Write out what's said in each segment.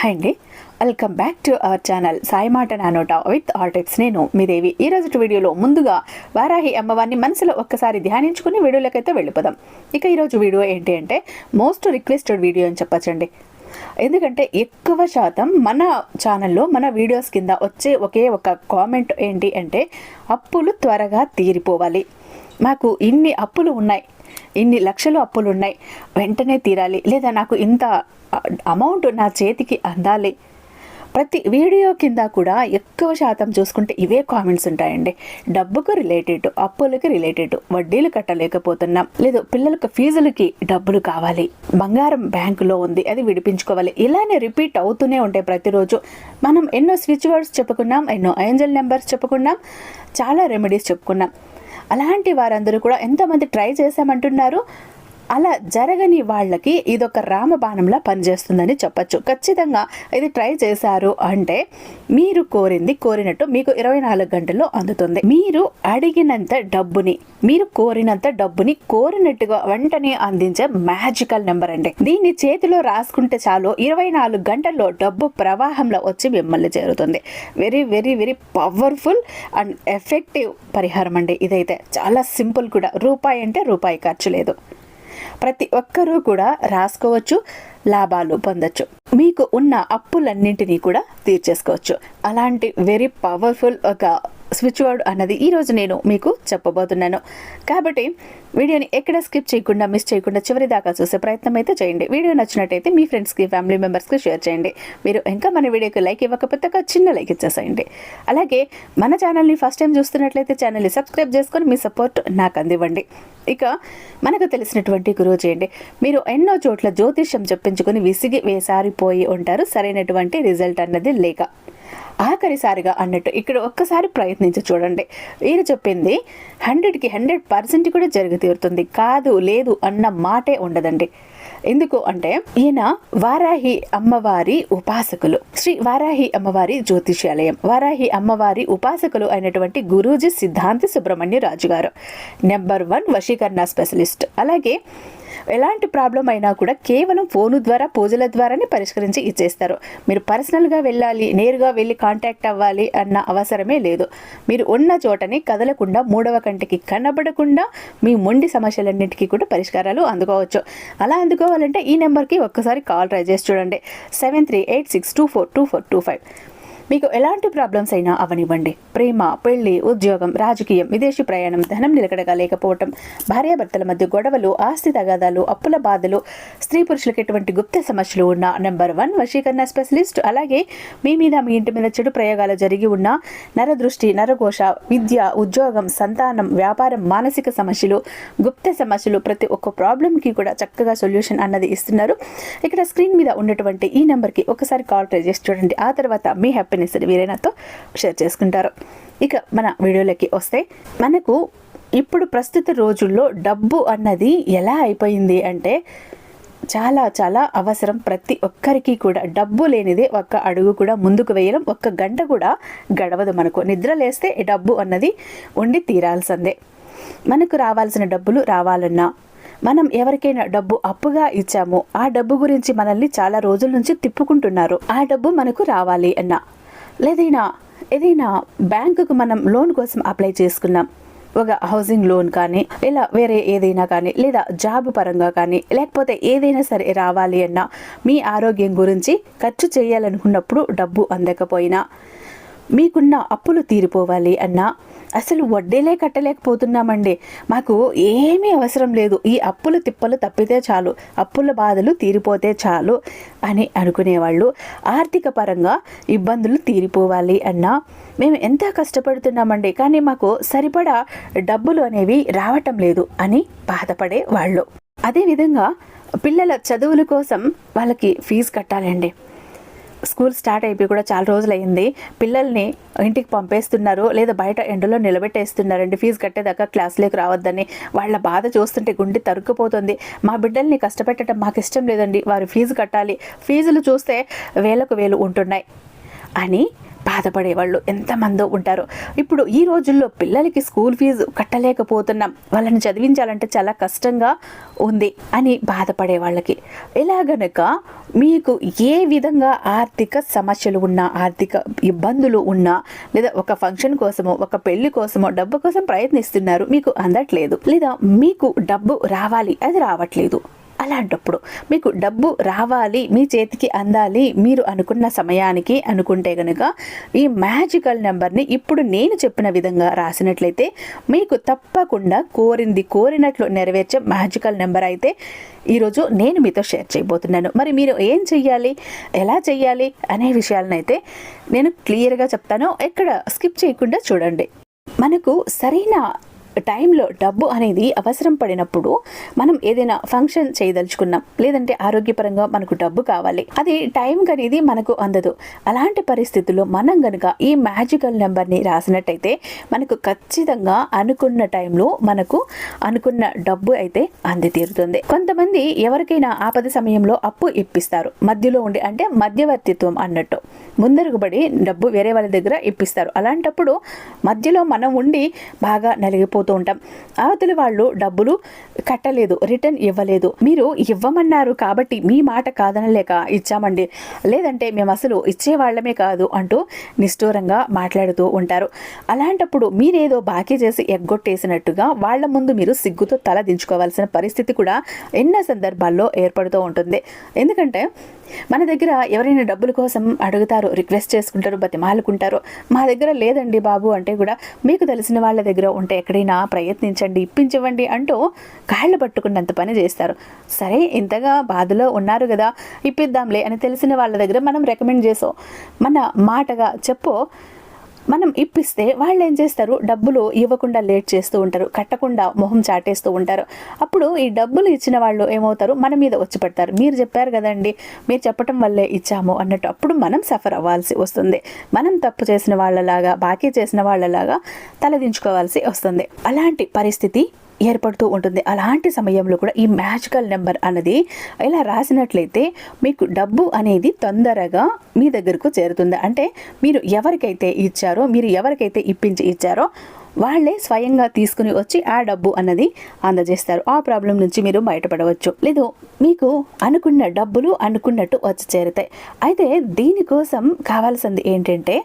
Hi అండి. Welcome back to our channel Sai మాట నానోట విత్ ఆల్ టిప్స్ నేను మీ దేవి. ఈ రోజు వీడియోలో ముందుగా వారాహి అమ్మవారిని మనసులో ఒక్కసారి ధ్యానించుకుని వీడియోలకైతే వెళ్ళిపోదాం. ఇక ఈరోజు వీడియో ఏంటి అంటే మోస్ట్ రిక్వెస్టెడ్ వీడియో అని చెప్పచ్చండి. ఎందుకంటే ఎక్కువ శాతం మన ఛానల్లో మన వీడియోస్ కింద వచ్చే ఒకే ఒక కామెంట్ ఏంటి అంటే అప్పులు త్వరగా తీరిపోవాలి. మాకు ఇన్ని అప్పులు ఉన్నాయి. ఇన్ని లక్షలు అప్పులు ఉన్నాయి వెంటనే తీరాలి. లేదా నాకు ఇంత అమౌంట్ నా చేతికి అందాలి. ప్రతి వీడియో కింద కూడా ఎక్కువ శాతం చూసుకుంటే ఇవే కామెంట్స్ ఉంటాయండి. డబ్బుకు రిలేటెడ్ అప్పులకి రిలేటెడ్ వడ్డీలు కట్టలేకపోతున్నాం. లేదు పిల్లలకు ఫీజులకి డబ్బులు కావాలి. బంగారం బ్యాంకులో ఉంది అది విడిపించుకోవాలి. ఇలానే రిపీట్ అవుతూనే ఉంటాయి ప్రతిరోజు మనం ఎన్నో స్విచ్ వర్డ్స్ చెప్పుకున్నాం ఎన్నో ఏంజల్ నెంబర్స్ చెప్పుకున్నాం చాలా రెమెడీస్ చెప్పుకున్నాం. అలాంటి వారందరూ కూడా ఎంతమంది ట్రై చేశామంటున్నారు. అలా జరగని వాళ్ళకి ఇదొక రామబాణంలా పనిచేస్తుందని చెప్పచ్చు. ఖచ్చితంగా ఇది ట్రై చేశారు అంటే మీరు కోరింది కోరినట్టు మీకు ఇరవై నాలుగు గంటల్లో అందుతుంది. మీరు అడిగినంత డబ్బుని మీరు కోరినంత డబ్బుని కోరినట్టుగా వెంటనే అందించే మ్యాజికల్ నెంబర్ అండి. దీన్ని చేతిలో రాసుకుంటే చాలు ఇరవై నాలుగు గంటల్లో డబ్బు ప్రవాహంలో వచ్చి మిమ్మల్ని చేరుతుంది. Very very very powerful and effective పరిహారం అండి ఇదైతే. చాలా సింపుల్ కూడా. రూపాయి అంటే రూపాయి ఖర్చు లేదు. ప్రతి ఒక్కరూ కూడా రాసుకోవచ్చు లాభాలు పొందొచ్చు. మీకు ఉన్న అప్పులన్నింటినీ కూడా తీర్చేసుకోవచ్చు. అలాంటి వెరీ పవర్ఫుల్ ఒక స్విచ్ వర్డ్ అన్నది ఈరోజు నేను మీకు చెప్పబోతున్నాను. కాబట్టి వీడియోని ఎక్కడ స్కిప్ చేయకుండా మిస్ చేయకుండా చివరి దాకా చూసే ప్రయత్నం అయితే చేయండి. వీడియో నచ్చినట్టయితే మీ ఫ్రెండ్స్కి ఫ్యామిలీ మెంబర్స్కి షేర్ చేయండి. మీరు ఇంకా మన వీడియోకి లైక్ ఇవ్వకపోతే ఒక చిన్న లైక్ ఇచ్చేసేయండి. అలాగే మన ఛానల్ని ఫస్ట్ టైం చూస్తున్నట్లయితే ఛానల్ని సబ్స్క్రైబ్ చేసుకొని మీ సపోర్ట్ నాకు అందివ్వండి. ఇక మనకు తెలిసినటువంటి గురువు చేయండి. మీరు ఎన్నో చోట్ల జ్యోతిష్యం చెప్పించుకొని విసిగి వేసారిపోయి ఉంటారు. సరైనటువంటి రిజల్ట్ అన్నది లేక. ఆఖరిసారిగా అన్నట్టు ఇక్కడ ఒక్కసారి ప్రయత్నించి చూడండి. ఈయన చెప్పింది హండ్రెడ్కి హండ్రెడ్ పర్సెంట్ కూడా జరిగి తీరుతుంది. కాదు లేదు అన్న మాటే ఉండదండి. ఎందుకు అంటే ఈయన వారాహి అమ్మవారి ఉపాసకులు. శ్రీ వారాహి అమ్మవారి జ్యోతిష్యాలయం. వారాహి అమ్మవారి ఉపాసకులు అయినటువంటి గురూజీ సిద్ధాంతి సుబ్రహ్మణ్య రాజు గారు నెంబర్ వన్ వశీకరణ స్పెషలిస్ట్. అలాగే ఎలాంటి ప్రాబ్లం అయినా కూడా కేవలం ఫోను ద్వారా పూజల ద్వారానే పరిష్కరించి ఇచ్చేస్తారు. మీరు పర్సనల్గా వెళ్ళాలి నేరుగా వెళ్ళి కాంటాక్ట్ అవ్వాలి అన్న అవసరమే లేదు. మీరు ఉన్న చోటని కదలకుండా మూడవ కంటికి కనబడకుండా మీ మొండి సమస్యలన్నింటికీ కూడా పరిష్కారాలు అందుకోవచ్చు. అలా అందుకోవాలంటే ఈ నెంబర్కి ఒక్కసారి కాల్ ట్రై చేసి చూడండి. Seven three eight six two four two four two five. మీకు ఎలాంటి ప్రాబ్లమ్స్ అయినా అవనివ్వండి. ప్రేమ పెళ్ళి ఉద్యోగం రాజకీయం విదేశీ ప్రయాణం ధనం నిలకడగా లేకపోవటం భార్యాభర్తల మధ్య గొడవలు ఆస్తి తగాదాలు అప్పుల బాధలు స్త్రీ పురుషులకు ఎటువంటి గుప్త సమస్యలు ఉన్న నెంబర్ వన్ వశీకరణ స్పెషలిస్ట్ అలాగే మీ మీద మీ ఇంటి మీద చెడు ప్రయోగాలు జరిగి ఉన్న నరదృష్టి నరఘోష విద్య ఉద్యోగం సంతానం వ్యాపారం మానసిక సమస్యలు గుప్త సమస్యలు ప్రతి ఒక్క ప్రాబ్లంకి కూడా చక్కగా సొల్యూషన్ అన్నది ఇస్తున్నారు. ఇక్కడ స్క్రీన్ మీద ఉన్నటువంటి ఈ నెంబర్కి ఒకసారి కాల్ ట్రై చేసి చూడండి. ఆ తర్వాత మీ హ్యాపీ హ్యాపీనెస్ వీరే నాతో షేర్ చేసుకుంటారు. ఇక మన వీడియోలోకి వస్తే మనకు ఇప్పుడు ప్రస్తుత రోజుల్లో డబ్బు అన్నది ఎలా అయిపోయింది అంటే చాలా చాలా అవసరం ప్రతి ఒక్కరికి కూడా. డబ్బు లేనిదే ఒక్క అడుగు కూడా ముందుకు వేయడం ఒక్క గంట కూడా గడవదు మనకు. నిద్ర లేస్తే డబ్బు అన్నది ఉండి తీరాల్సిందే. మనకు రావాల్సిన డబ్బులు రావాలన్నా మనం ఎవరికైనా డబ్బు అప్పుగా ఇచ్చాము ఆ డబ్బు గురించి మనల్ని చాలా రోజుల నుంచి తిప్పుకుంటున్నారు. ఆ డబ్బు మనకు రావాలి అన్న. లేదైనా ఏదైనా బ్యాంకుకు మనం లోన్ కోసం అప్లై చేసుకున్నాం. ఒక హౌసింగ్ లోన్ కానీ ఇలా వేరే ఏదైనా కానీ లేదా జాబ్ పరంగా కానీ లేకపోతే ఏదైనా సరే రావాలి అన్నా మీ ఆరోగ్యం గురించి ఖర్చు చేయాలనుకున్నప్పుడు డబ్బు అందకపోయినా మీకున్న అప్పులు తీరిపోవాలి అన్నా. అసలు వడ్డీలే కట్టలేకపోతున్నామండి. మాకు ఏమీ అవసరం లేదు. ఈ అప్పుల తిప్పలు తప్పితే చాలు. అప్పుల బాధలు తీరిపోతే చాలు అని అనుకునేవాళ్ళు. ఆర్థిక పరంగా ఇబ్బందులు తీరిపోవాలి అన్నా. మేము ఎంత కష్టపడుతున్నామండి. కానీ మాకు సరిపడా డబ్బులు అనేవి రావటం లేదు అని బాధపడే వాళ్ళు అదేవిధంగా పిల్లల చదువుల కోసం వాళ్ళకి ఫీజు కట్టాలండి. స్కూల్ స్టార్ట్ అయిపోయి కూడా చాలా రోజులు అయింది పిల్లల్ని ఇంటికి పంపేస్తున్నారు. లేదా బయట ఎండలో నిలబెట్టేస్తున్నారండి. ఫీజు కట్టేదాకా క్లాస్లోకి రావద్దని. వాళ్ళ బాధ చూస్తుంటే గుండె తరుక్కుపోతుంది. మా బిడ్డల్ని కష్టపెట్టడం మాకు ఇష్టం లేదండి. వారు ఫీజు కట్టాలి. ఫీజులు చూస్తే వేలకు వేలు ఉంటున్నాయి. అని బాధపడేవాళ్ళు ఎంతమందో ఉంటారు. ఇప్పుడు ఈ రోజుల్లో పిల్లలకి స్కూల్ ఫీజు కట్టలేకపోతున్నాం. వాళ్ళని చదివించాలంటే చాలా కష్టంగా ఉంది అని బాధపడే వాళ్ళకి ఇలా గనక మీకు ఏ విధంగా ఆర్థిక సమస్యలు ఉన్నా ఆర్థిక ఇబ్బందులు ఉన్నా లేదా ఒక ఫంక్షన్ కోసమో ఒక పెళ్ళి కోసమో డబ్బు కోసం ప్రయత్నిస్తున్నారు మీకు అందట్లేదు. లేదా మీకు డబ్బు రావాలి అది రావట్లేదు. అలాంటప్పుడు మీకు డబ్బు రావాలి మీ చేతికి అందాలి మీరు అనుకున్న సమయానికి అనుకుంటే కనుక ఈ మ్యాజికల్ నెంబర్ని ఇప్పుడు నేను చెప్పిన విధంగా రాసినట్లయితే మీకు తప్పకుండా కోరింది కోరినట్లు నెరవేర్చే మ్యాజికల్ నెంబర్ అయితే ఈరోజు నేను మీతో షేర్ చేయబోతున్నాను. మరి మీరు ఏం చెయ్యాలి ఎలా చెయ్యాలి అనే విషయాలను అయితే నేను క్లియర్గా చెప్తాను. ఎక్కడ స్కిప్ చేయకుండా చూడండి. మనకు సరైన టైంలో డబ్బు అనేది అవసరం పడినప్పుడు మనం ఏదైనా ఫంక్షన్ చేయదలుచుకున్నాం లేదంటే ఆరోగ్యపరంగా మనకు డబ్బు కావాలి. అది టైం అనేది మనకు అందదు. అలాంటి పరిస్థితుల్లో మనం గనుక ఈ మ్యాజికల్ నెంబర్ని రాసినట్టయితే మనకు ఖచ్చితంగా అనుకున్న టైంలో మనకు అనుకున్న డబ్బు అయితే అంది తీరుతుంది కొంతమంది ఎవరికైనా ఆపద సమయంలో అప్పు ఇప్పిస్తారు. మధ్యలో ఉండి అంటే మధ్యవర్తిత్వం అన్నట్టు. ముందరుగుబడి డబ్బు వేరే వాళ్ళ దగ్గర ఇప్పిస్తారు. అలాంటప్పుడు మధ్యలో మనం ఉండి బాగా నలిగిపోతూ ఉంటాం. అవతలి వాళ్ళు డబ్బులు కట్టలేదు రిటర్న్ ఇవ్వలేదు. మీరు ఇవ్వమన్నారు కాబట్టి మీ మాట కాదనలేక ఇచ్చామండి. లేదంటే మేము అసలు ఇచ్చేవాళ్ళమే కాదు అంటూ నిష్ఠూరంగా మాట్లాడుతూ ఉంటారు. అలాంటప్పుడు మీరేదో బాకీ చేసి ఎగ్గొట్టేసినట్టుగా వాళ్ళ ముందు మీరు సిగ్గుతో తల దించుకోవాల్సిన పరిస్థితి కూడా ఎన్నో సందర్భాల్లో ఏర్పడుతూ ఉంటుంది. ఎందుకంటే మన దగ్గర ఎవరైనా డబ్బుల కోసం అడుగుతారు రిక్వెస్ట్ చేసుకుంటారు బతిమాలుకుంటారు. మా దగ్గర లేదండి బాబు అంటే కూడా మీకు తెలిసిన వాళ్ళ దగ్గర ఉంటే ఎక్కడైనా ప్రయత్నించండి ఇప్పించవండి అంటూ కాళ్ళు పట్టుకున్నంత పని చేస్తారు. సరే ఇంతగా బాధలో ఉన్నారు కదా ఇప్పిద్దాంలే అని తెలిసిన వాళ్ళ దగ్గర మనం రికమెండ్ చేసాం. మన మాటగా చెప్పు మనం ఇప్పిస్తే వాళ్ళు ఏం చేస్తారు? డబ్బులు ఇవ్వకుండా లేట్ చేస్తూ ఉంటారు. కట్టకుండా మొహం చాటేస్తూ ఉంటారు. అప్పుడు ఈ డబ్బులు ఇచ్చిన వాళ్ళు ఏమవుతారు? మన మీద వచ్చి పడతారు. మీరు చెప్పారు కదండి మీరు చెప్పటం వల్లే ఇచ్చాము అన్నట్టు. అప్పుడు మనం సఫర్ అవ్వాల్సి వస్తుంది. మనం తప్పు చేసిన వాళ్ళలాగా బాకీ చేసిన వాళ్ళలాగా తలదించుకోవాల్సి వస్తుంది. అలాంటి పరిస్థితి ఏర్పడుతూ ఉంటుంది. అలాంటి సమయంలో కూడా ఈ మ్యాజికల్ నెంబర్ అన్నది ఇలా రాసినట్లయితే మీకు డబ్బు అనేది తొందరగా మీ దగ్గరకు చేరుతుంది. అంటే మీరు ఎవరికైతే ఇచ్చారో మీరు ఎవరికైతే ఇప్పించి ఇచ్చారో వాళ్ళే స్వయంగా తీసుకుని వచ్చి ఆ డబ్బు అన్నది అందజేస్తారు. ఆ ప్రాబ్లం నుంచి మీరు బయటపడవచ్చు. లేదు మీకు అనుకున్న డబ్బులు అనుకున్నట్టు వచ్చి చేరుతాయి. అయితే దీనికోసం కావాల్సింది ఏంటంటే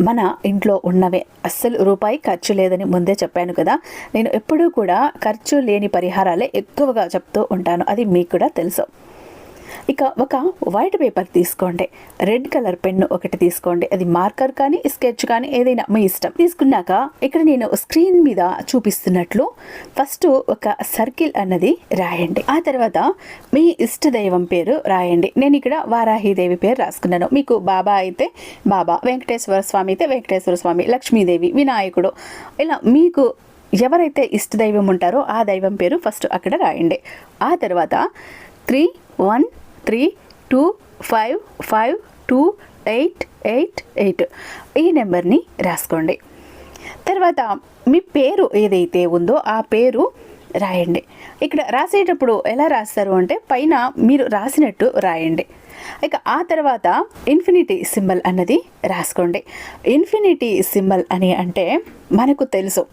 మన ఇంట్లో ఉన్నవే. అస్సలు రూపాయి ఖర్చు లేదని ముందే చెప్పాను కదా. నేను ఎప్పుడూ కూడా ఖర్చు లేని పరిహారాలే ఎక్కువగా చెప్తూ ఉంటాను. అది మీకు కూడా తెలుసు. ఇక ఒక వైట్ పేపర్ తీసుకోండి. రెడ్ కలర్ పెన్ను ఒకటి తీసుకోండి. అది మార్కర్ కానీ స్కెచ్ కానీ ఏదైనా మీ ఇష్టం. తీసుకున్నాక ఇక్కడ నేను స్క్రీన్ మీద చూపిస్తున్నట్లు ఫస్ట్ ఒక సర్కిల్ అన్నది రాయండి. ఆ తర్వాత మీ ఇష్ట దైవం పేరు రాయండి. నేను ఇక్కడ వారాహిదేవి పేరు రాసుకున్నాను. మీకు బాబా అయితే బాబా వెంకటేశ్వర స్వామి అయితే వెంకటేశ్వర స్వామి లక్ష్మీదేవి వినాయకుడు. ఇలా మీకు ఎవరైతే ఇష్ట దైవం ఉంటారో ఆ దైవం పేరు ఫస్ట్ అక్కడ రాయండి. ఆ తర్వాత three one three two five five two eight eight eight ఈ నెంబర్ని రాసుకోండి. తర్వాత మీ పేరు ఏదైతే ఉందో ఆ పేరు రాయండి. ఇక్కడ రాసేటప్పుడు ఎలా రాస్తారు అంటే పైన మీరు రాసినట్టు రాయండి. ఇక ఆ తర్వాత ఇన్ఫినిటీ సింబల్ అన్నది రాసుకోండి. ఇన్ఫినిటీ సింబల్ అని అంటే మనకు తెలుసు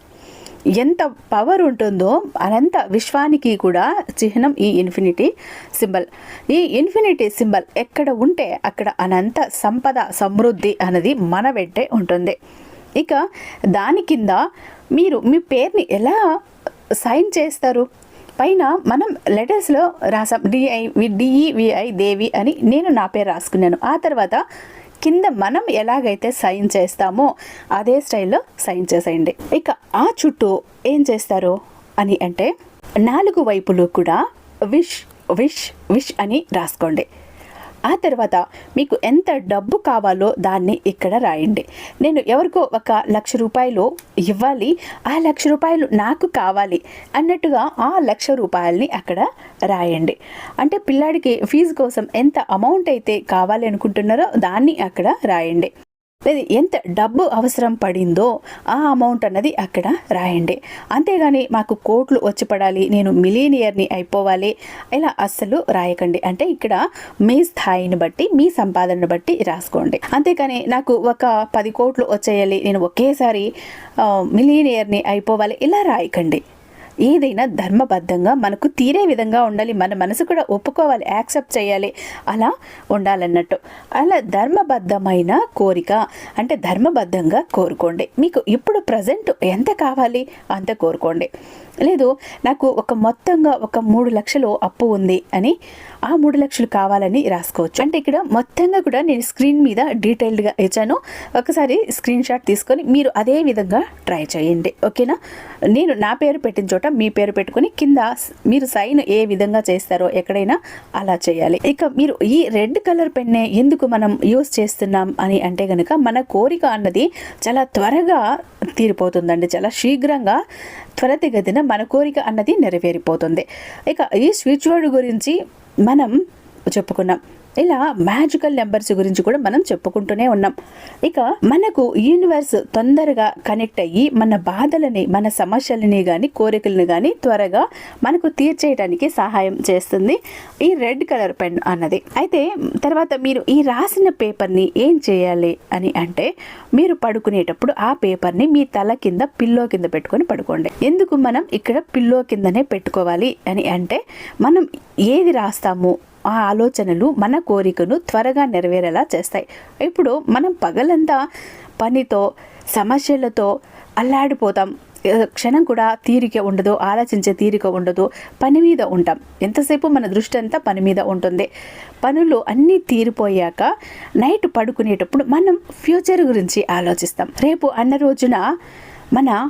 ఎంత పవర్ ఉంటుందో అనంత విశ్వానికి కూడా చిహ్నం ఈ ఇన్ఫినిటీ సింబల్ ఈ ఇన్ఫినిటీ సింబల్ ఎక్కడ ఉంటే అక్కడ అనంత సంపద సమృద్ధి అనేది మన వెంటే ఉంటుంది. ఇక దాని కింద మీరు మీ పేరుని ఎలా సైన్ చేస్తారు? పైన మనం లెటర్స్లో రాసాం డిఐ డిఈవిఐ దేవి అని నేను నా పేరు రాసుకున్నాను. ఆ తర్వాత కింద మనం ఎలాగైతే సైన్ చేస్తామో అదే స్టైల్లో సైన్ చేసేయండి. ఇక ఆ చుట్టూ ఏం చేస్తారు? అని అంటే నాలుగు వైపులు కూడా విష్ విష్ విష్ అని రాసుకోండి. ఆ తర్వాత మీకు ఎంత డబ్బు కావాలో దాన్ని ఇక్కడ రాయండి. నేను ఎవరికో ఒక లక్ష రూపాయలు ఇవ్వాలి ఆ లక్ష రూపాయలు నాకు కావాలి అన్నట్టుగా ఆ లక్ష రూపాయలని అక్కడ రాయండి. అంటే పిల్లాడికి ఫీజు కోసం ఎంత అమౌంట్ అయితే కావాలి అనుకుంటున్నారో దాన్ని అక్కడ రాయండి. లేదా ఎంత డబ్బు అవసరం పడిందో ఆ అమౌంట్ అన్నది అక్కడ రాయండి. అంతేగాని మాకు కోట్లు వచ్చి పడాలి నేను మిలీనియర్ని అయిపోవాలి ఇలా అస్సలు రాయకండి. అంటే ఇక్కడ మీ స్థాయిని బట్టి మీ సంపాదనను బట్టి రాసుకోండి. అంతేకాని నాకు ఒక పది కోట్లు వచ్చేయాలి నేను ఒకేసారి మిలీనియర్ని అయిపోవాలి ఇలా రాయకండి. ఏదైనా ధర్మబద్ధంగా మనకు తీరే విధంగా ఉండాలి. మన మనసు కూడా ఒప్పుకోవాలి యాక్సెప్ట్ చేయాలి. అలా ఉండాలన్నట్టు. అలా ధర్మబద్ధమైన కోరిక అంటే ధర్మబద్ధంగా కోరుకోండి. మీకు ఇప్పుడు ప్రజెంట్ ఎంత కావాలి అంత కోరుకోండి. లేదు నాకు ఒక మొత్తంగా ఒక మూడు లక్షలు అప్పు ఉంది అని ఆ మూడు లక్షలు కావాలని రాసుకోవచ్చు. అంటే ఇక్కడ మొత్తంగా కూడా నేను స్క్రీన్ మీద డీటెయిల్డ్గా ఇచ్చాను. ఒకసారి స్క్రీన్ షాట్ తీసుకొని మీరు అదే విధంగా ట్రై చేయండి. ఓకేనా? నేను నా పేరు పెట్టిన చోట మీ పేరు పెట్టుకొని కింద మీరు సైన్ ఏ విధంగా చేస్తారో ఎక్కడైనా అలా చేయాలి. ఇక మీరు ఈ రెడ్ కలర్ పెన్నే ఎందుకు మనం యూస్ చేస్తున్నాం అని అంటే కనుక మన కోరిక అన్నది చాలా త్వరగా తీరిపోతుందండి. చాలా శీఘ్రంగా త్వరతిగతిన మన కోరిక అన్నది నెరవేరిపోతుంది. ఇక ఈ స్విచ్ వర్డ్ గురించి మనం చెప్పుకున్నాం. ఇలా మ్యాజికల్ నెంబర్స్ గురించి కూడా మనం చెప్పుకుంటూనే ఉన్నాం. ఇక మనకు యూనివర్స్ తొందరగా కనెక్ట్ అయ్యి మన బాధలని మన సమస్యలని కానీ కోరికలను కానీ త్వరగా మనకు తీర్చేయడానికి సహాయం చేస్తుంది. ఈ రెడ్ కలర్ పెన్ అన్నది. అయితే తర్వాత మీరు ఈ రాసిన పేపర్ని ఏం చేయాలి అని అంటే మీరు పడుకునేటప్పుడు ఆ పేపర్ని మీ తల కింద పిల్లో కింద పెట్టుకొని పడుకోండి. ఎందుకు మనం ఇక్కడ పిల్లో కిందనే పెట్టుకోవాలి అని అంటే మనం ఏది రాస్తాము? ఆ ఆలోచనలు మన కోరికను త్వరగా నెరవేరేలా చేస్తాయి. ఇప్పుడు మనం పగలంతా పనితో సమస్యలతో అల్లాడిపోతాం. క్షణం కూడా తీరిక ఉండదు ఆలోచించే తీరిక ఉండదు పని మీద ఉంటాం. ఎంతసేపు మన దృష్టి అంతా పని మీద ఉంటుంది. పనులు అన్నీ తీరిపోయాక నైట్ పడుకునేటప్పుడు మనం ఫ్యూచర్ గురించి ఆలోచిస్తాం. రేపు అన్న రోజున మన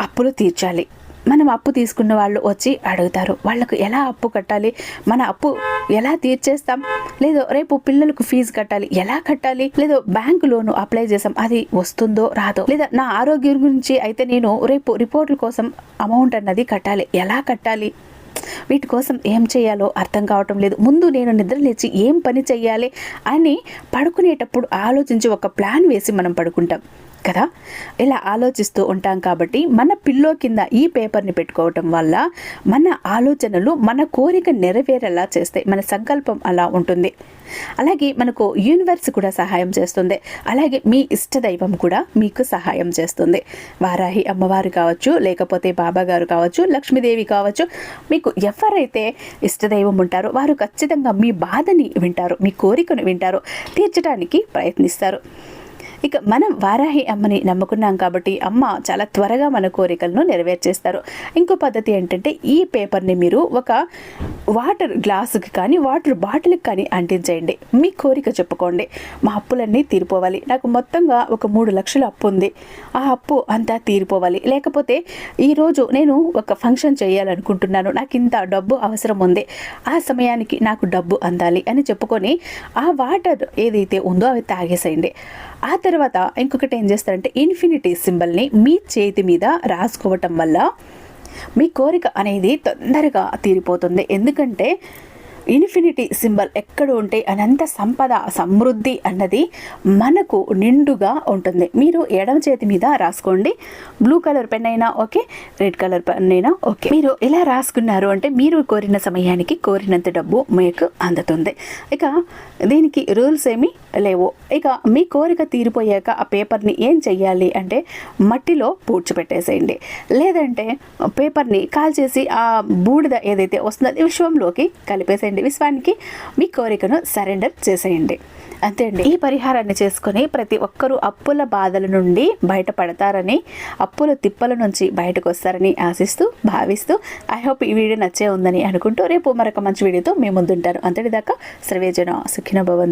అప్పులు తీర్చాలి. మనం అప్పు తీసుకున్న వాళ్ళు వచ్చి అడుగుతారు వాళ్ళకు ఎలా అప్పు కట్టాలి? మన అప్పు ఎలా తీర్చేస్తాం? లేదో రేపు పిల్లలకు ఫీజు కట్టాలి ఎలా కట్టాలి? లేదో బ్యాంకు లోను అప్లై చేసాం అది వస్తుందో రాదో? లేదా నా ఆరోగ్యం గురించి అయితే నేను రేపు రిపోర్టుల కోసం అమౌంట్ అన్నది కట్టాలి ఎలా కట్టాలి? వీటి కోసం ఏం చేయాలో అర్థం కావటం లేదు. ముందు నేను నిద్ర లేచి ఏం పని చెయ్యాలి అని పడుకునేటప్పుడు ఆలోచించి ఒక ప్లాన్ వేసి మనం పడుకుంటాం. కదా? ఇలా ఆలోచిస్తూ ఉంటాం కాబట్టి మన పిల్లో కింద ఈ పేపర్ని పెట్టుకోవటం వల్ల మన ఆలోచనలు మన కోరిక నెరవేరేలా చేస్తాయి. మన సంకల్పం అలా ఉంటుంది. అలాగే మనకు యూనివర్స్ కూడా సహాయం చేస్తుంది. అలాగే మీ ఇష్టదైవం కూడా మీకు సహాయం చేస్తుంది. వారాహి అమ్మవారు కావచ్చు లేకపోతే బాబా గారు కావచ్చు లక్ష్మీదేవి కావచ్చు మీకు ఎవరైతే ఇష్టదైవం ఉంటారో వారు ఖచ్చితంగా మీ బాధని వింటారు మీ కోరికను వింటారు తీర్చడానికి ప్రయత్నిస్తారు. ఇక మనం వారాహి అమ్మని నమ్ముకున్నాం కాబట్టి అమ్మ చాలా త్వరగా మన కోరికలను నెరవేర్చేస్తారు. ఇంకో పద్ధతి ఏంటంటే ఈ పేపర్ని మీరు ఒక వాటర్ గ్లాసుకి కానీ వాటర్ బాటిల్కి కానీ అంటించేయండి. మీ కోరిక చెప్పుకోండి. మా అప్పులన్నీ తీరిపోవాలి. నాకు మొత్తంగా ఒక మూడు లక్షల అప్పు ఉంది. ఆ అప్పు అంతా తీరిపోవాలి. లేకపోతే ఈరోజు నేను ఒక ఫంక్షన్ చేయాలనుకుంటున్నాను. నాకు ఇంత డబ్బు అవసరం ఉంది. ఆ సమయానికి నాకు డబ్బు అందాలి అని చెప్పుకొని ఆ వాటర్ ఏదైతే ఉందో అవి తాగేసేయండి. ఆ తర్వాత ఇంకొకటి ఏం చేస్తారంటే ఇన్ఫినిటీ సింబల్ని మీ చేతి మీద రాసుకోవటం వల్ల మీ కోరిక అనేది తొందరగా తీరిపోతుంది. ఎందుకంటే ఇన్ఫినిటీ సింబల్ ఎక్కడ ఉంటే అనంత సంపద సమృద్ధి అన్నది మనకు నిండుగా ఉంటుంది. మీరు ఎడమ చేతి మీద రాసుకోండి. బ్లూ కలర్ పెన్ అయినా ఓకే రెడ్ కలర్ పెన్ అయినా ఓకే. మీరు ఇలా రాసుకున్నారు అంటే మీరు కోరిన సమయానికి కోరినంత డబ్బు మీకు అందుతుంది. ఇక దీనికి రూల్స్ ఏమి లేవు. ఇక మీ కోరిక తీరిపోయాక ఆ పేపర్ని ఏం చెయ్యాలి అంటే మట్టిలో పూడ్చిపెట్టేసేయండి. లేదంటే పేపర్ని కాల్చేసి ఆ బూడిద ఏదైతే వస్తుందో విశ్వంలోకి కలిపేసేయండి. చేసేయండి. విశ్వానికి మీ కోరికను సరెండర్ చేసేయండి. అంతే అండి. ఈ పరిహారాన్ని చేసుకుని ప్రతి ఒక్కరూ అప్పుల బాధల నుండి బయటపడతారని అప్పుల తిప్పల నుంచి బయటకు వస్తారని ఆశిస్తూ భావిస్తూ ఐ హోప్ ఈ వీడియో నచ్చే ఉందని అనుకుంటూ రేపు మరొక మంచి వీడియోతో మేము ముందుంటారు. అంతటిదాకా సర్వేజన సుఖిన భవంతు.